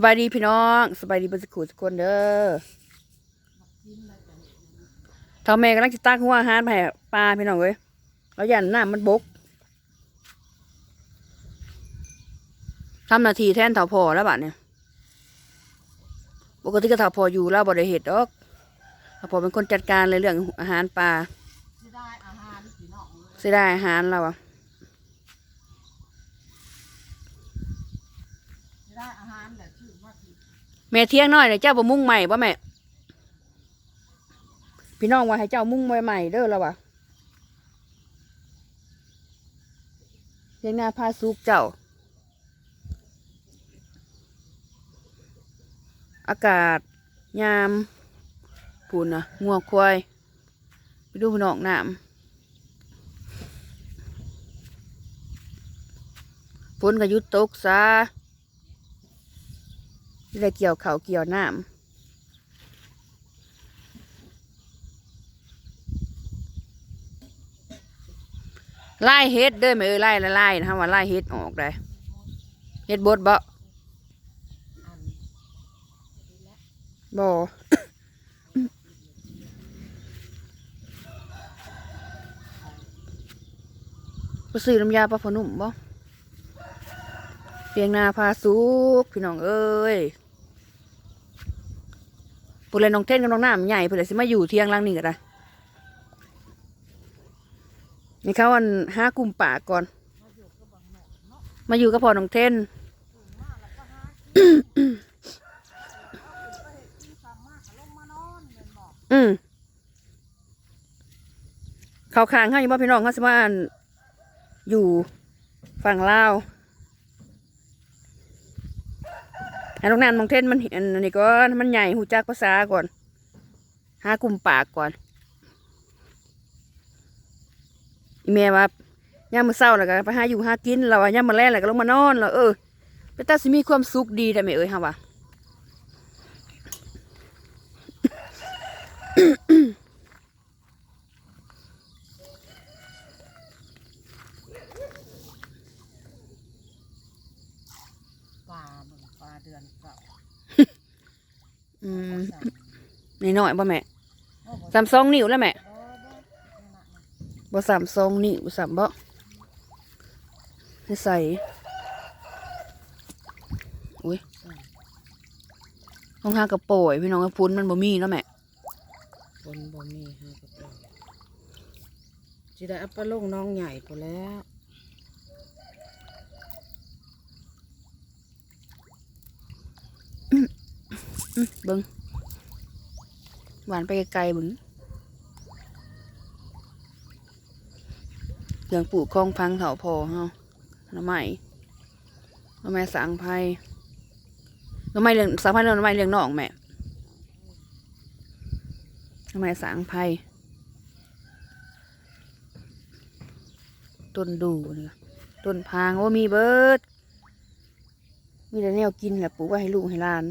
สบายดีพี่น้องสบายดีเบนสกูทุกคนเด้อเท่าแม่กำลังจะตั้งหัวอาหารไปให้ปลาพี่น้องเว้ยเราหยันน้ำมันบกทำนาทีแทนเท่าพอแล้วบัดเนี่ยปกติก็เท่าพออยู่แล้วบ่ได้เห็ดดอกเท่าพอเป็นคนจัดการเลยเรื่องอาหารปลาที่ได้อาหารพี่น้องเลยเสียดายอาหารเราอะ ที่ได้อาหารแหละชื่อว่าที่ แม่เที่ยงน้อยเนี่ยเจ้าบ่มุ่งใหม่ป่ะแม่ พี่น้องว่าให้เจ้ามุ่งใหม่เด้อแล้ววะเลี้ยงหน้าพาสุกเจ้า อากาศ ยามปูนนะงัวควายไปดูพี่น้องน้ำฝนก็ยุดตกซะ ได้เกี่ยวเขาเกี่ยวน้ำไล่เฮ็ดเด้อไหมเอ้ยไล่ละไล่นะฮะว่าไล่เฮ็ดออกได้เฮ็ดบดบ่บ่ไปซื้อน้ำยาปลาผนุ่มบ่ พียงนาพาสุกพี่น้องเอ้ยปุเลยน้องเท่นกับน้องน้ำใหญ่เพื่อสิมาอยู่เที่ยงล่างนี่ก็ได้นี่เขาอันห้ากลุ่มป่าก่อน มาอยู่กับพ่อน้องเท่นอืมเขาคางเขาอยู่บ่พี่น้องเขาสิมาอันอยู่ฝั่งลาว ให้น้องนันมองเทนมันอันนี้ก่อนมันใหญ่หูจักภาษาก่อนหากลุ่มปากก่อนอีเมียว่าย่ามมือเศร้าแล้วก็ไปหาอยู่หากินเราย่ามมือแรกแล้วก็ลงมานอนเราเออไปตาสิมีความสุขดีแต่ไม่เอ่ยฮะวะ ปลาเมืองปลาเดือนเก่า อืม สั่ง นี่น้อยบ่แม่โอ้บ่สามสองนิ้วแล้วแม่บ่บ่นี่น่ะนะบ่สามสองนิ้วสามบ่ให้ใส่อุ้ยห้องห้ากระโปยพี่น้องกระพุ้นมันบ่มีแล้วแม่บนบ่มีฮะกระเป๋าจิได้อัปปะลงน้องใหญ่พอแล้วอื้อเบิ่ง หวานไปไกลๆบึงเรื่องปลูกคลองพังเถาพอเฮาหน้ำใหม่หน้ำใหม่สังไพ่น้ำใหม่เรื่องสังไพ่เรื่องน้ำใหม่เรื่องน้องแม่หน้ำใหม่สังไพ่ต้นดูนี่ต้นพางว่ามีเบิร์ดมีแต่แนวกินแหละปลูกไว้ให้ลูกให้หลาน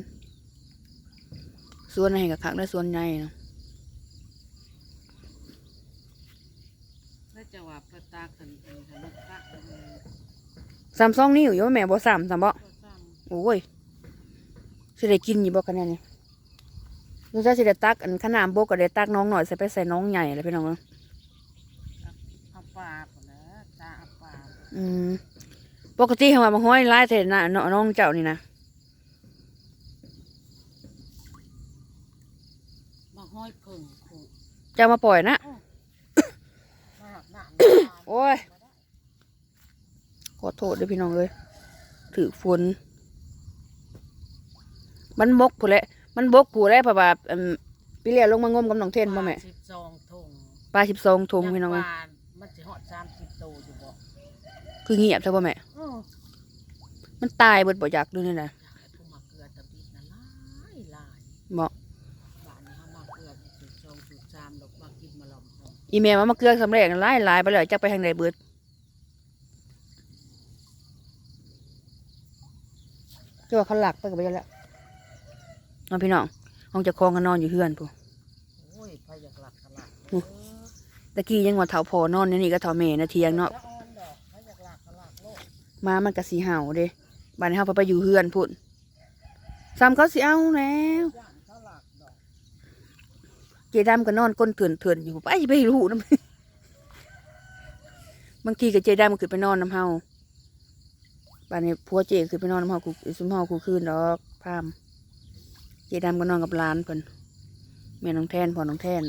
ส่วนให้กับคักได้ส่วนใหญ่นะแล้วจะว่าปลาตาขึ้นขึ้นให้มันกะมันสามสองนิ้วอยู่ว่าแม่บ่สามสามบ่ก็ซ้ำโอ้ยสิได้กินอยู่บ่กันแน่นี่ลูกชายสิได้ตักอันขนาดบกก็ได้ตักน้องหน่อยใส่ไปใส่น้องใหญ่เลยพี่น้องเอ้ยเอาปลาพอแล้วตาเอาปลาอืมปกติเฮาว่าบ่ห้อยหลายแต่น่ะน้น้องเจ้านี่นะ มา ห้อยเพิ่งผูกเจ้ามาปล่อยนะ มาหักหน้าโอ้ย ขอโทษด้วยพี่น้องเอ้ยถือฝน มันบกผู้นแหละ มันบกผู้นแหละเพราะว่าอืมพี่เลี้ยลงมางมกับน้องเทนบ่แม่สิบสองทงปลาสิบสองถุงพี่น้องปเอ้ยลามันจะหอดสามสิบโตอยู่บ่คือเงียบใช่ป่ะแม่อ้อมันตายเบิดบ่อยากดูนี่นะ อมหอมอีเมลมามาเกลือสำเร็จหลายหลายไปเลยจักไปทางใดเบิดเจ้าว่าเขาหลักไปกับไปแล้วนอนพี่น้องห้องเจะคลองกันนอนอยู่เฮือนพู้โอ้ยพาอยากหลักกะหลักอู้ตะกี้ยังว่าเถาพอนอนในนี่ก็เถาเมนะเทียงเนาะจะอ่อนดอกพาอยากหลักกะหลักโลกมามันก็สีเห่าเด้บ้านนี้เฮาไปไปอยู่เฮือนพุ่นซ้ำเขาสิเอาแล้วเจ ดำก็นอนก้นเถื่อนเถื่อนอยู่ไปไปรู้นะบางทีก็เจดำมันขึ้นไปนอนน้ำเฮาบ้านนี้พัวเจขึ้นไปนอนน้ำเฮากูซุมเฮากูคืนดอกพาม เจดำก็นอนกับหลานเพิ่นแม่น้องแทนพ่อน้องแทน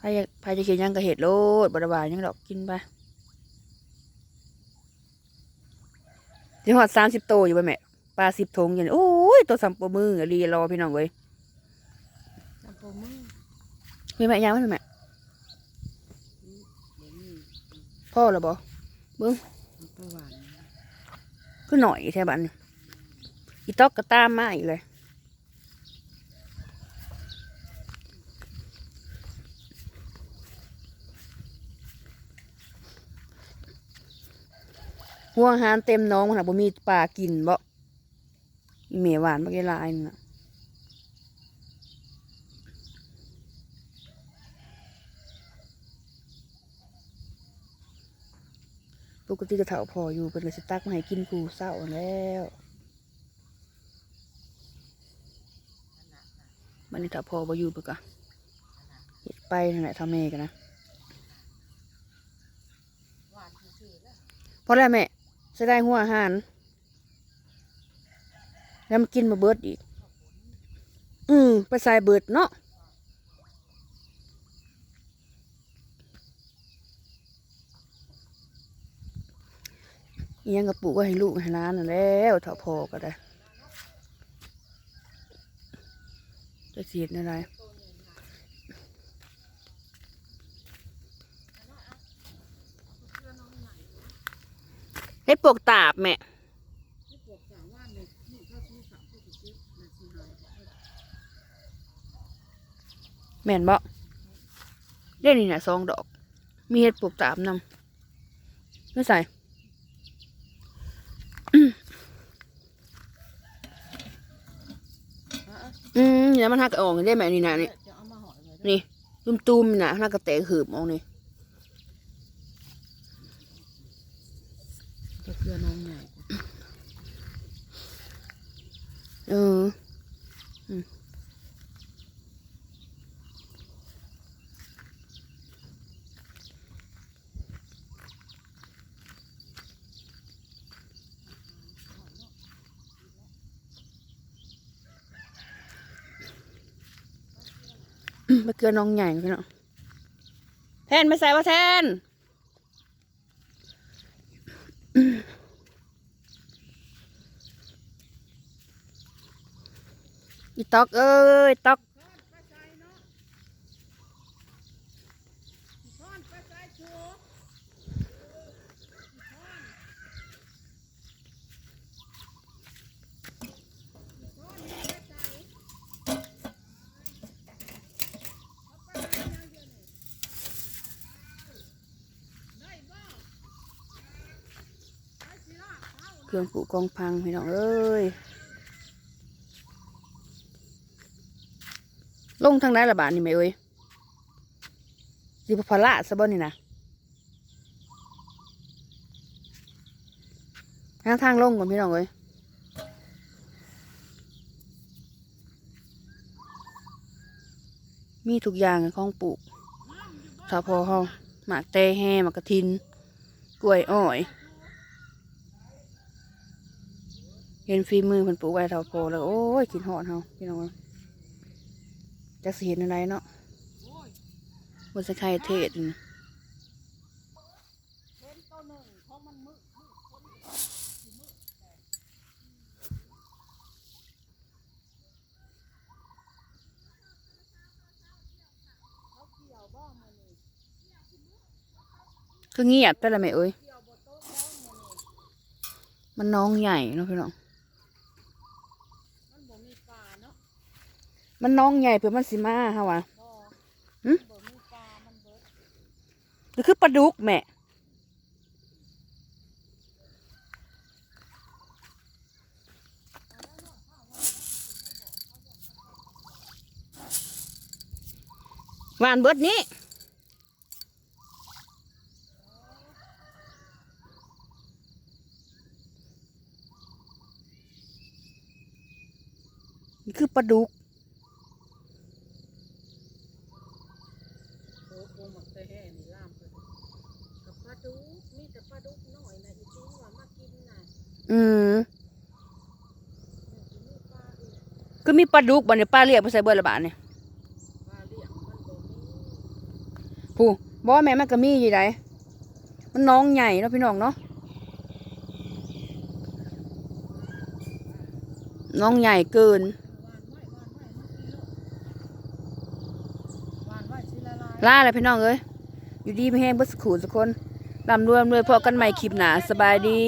พายพายจะกินยังก็เห็ดโลดบดบายยังดอกกินไปที่หอดสามสิบโตวอยู่ไปแม่ ปลาสิบทงอย่างนี้โอ้ยตัวสัมปมืออะรีรอพี่น้องเว้ยจำปมือมีแม่ยังไหมแม่เดี๋ยวนี้พ่อเหรอบ่มันปลาหวานคือหน่อยแท่บัดนอีตอกก็ตามมาอีกเลยหัวอาหารเต็มน้องมันหาบ่มีปลากินบ่ อีเมหวานบักยายลายนี่น่ะปกติจะเถาพออยู่เป็นกระสิตักมาให้กินกูเศร้าแล้วมันนี่เถาพอบ่อยู่ปะกะเฮ็ดไปนั่นแหละเท่าแม่กันนะหวานซื่อๆแล้วพอแล้วแม่จะได้หัวอาหาร แล้วมันกินมาเบิดอีก อืมไปใส่เบิดเนาะยังกระปุกก็ให้ลูกให้ร้านนั่นแล้วเถาพอก็ได้ จะเสียดอะไรเฮ็ดปวกตาบแม่ ที่ปวกสาวว่านเลยนี่เข้าซื้อสามผู้ติดซื้อน่ะสิหาย แม่นบ่เล่นนี่น่ะสองดอก มีเห็ดปลูกตามนำไม่ใส่อะอืมนี่นะมันหักออกได้ไหมนี่นะนี่ๆจะเอามาห่อไว้นี่ตุ้มตุ้มๆนะหักกระแตกหืบออกนี่จะเกลือน้องใหญ่เอออื มาเกลือน้องใหญ่พี่น้องแทนไม่ใส่ว่าแทนอีตอกเอ้ยตอก เครื่องปูกองพังพี่น้องเอ้ยลงทางไหนละบาทนี่ไหมเอ้ยสิพพละซะบ่นี่นะหางทางลงก่อนพี่น้องเอ้ยมีทุกอย่างของปลูกถ้าพอเฮาหมากเตแห่หมากกระทิน กล้วยอ้อย เห็นฝีมือเพิ่นปลูกไว้เท่าพแล้วโอ้ยกินหอดเฮาพี่น้องจะสิเห็นอะไรเนาะบนสกายเทศนี่คือเงียบแต่ละแม่เอ้ย มันน้องใหญ่เนาะพี่น้อง มันน้องใหญ่เผื่อมันสิมาฮะวะหืมหรือคือปลาดุกแม่หวานเบิดนี้คือปลาดุก โอ้โหหมักแต่แห่นี่ล่ามเพิ่นกับปลาดุกมีแต่ปลาดุกน้อยนะอีจริงว่ามากินน่ะอืมนี่ปลาอีกก็มีปลาดุกบัดนี้ป้าเรียกไปใส่เบิดละบาทเนี่ปลาเลี้ยงมันบ่มีผู้บ่แม่มันก็มีอยู่ไดมันน้องใหญ่เนาะพี่น้องเนาะน้องใหญ่เกินไว้วานไว้สิ ล่าอะไรเพี่น้องเอ้ยอยู่ดีไม่แห้งเบิดสขูสักคนลำรวมเลยพอกันใหม่คลิปหนาสบายดี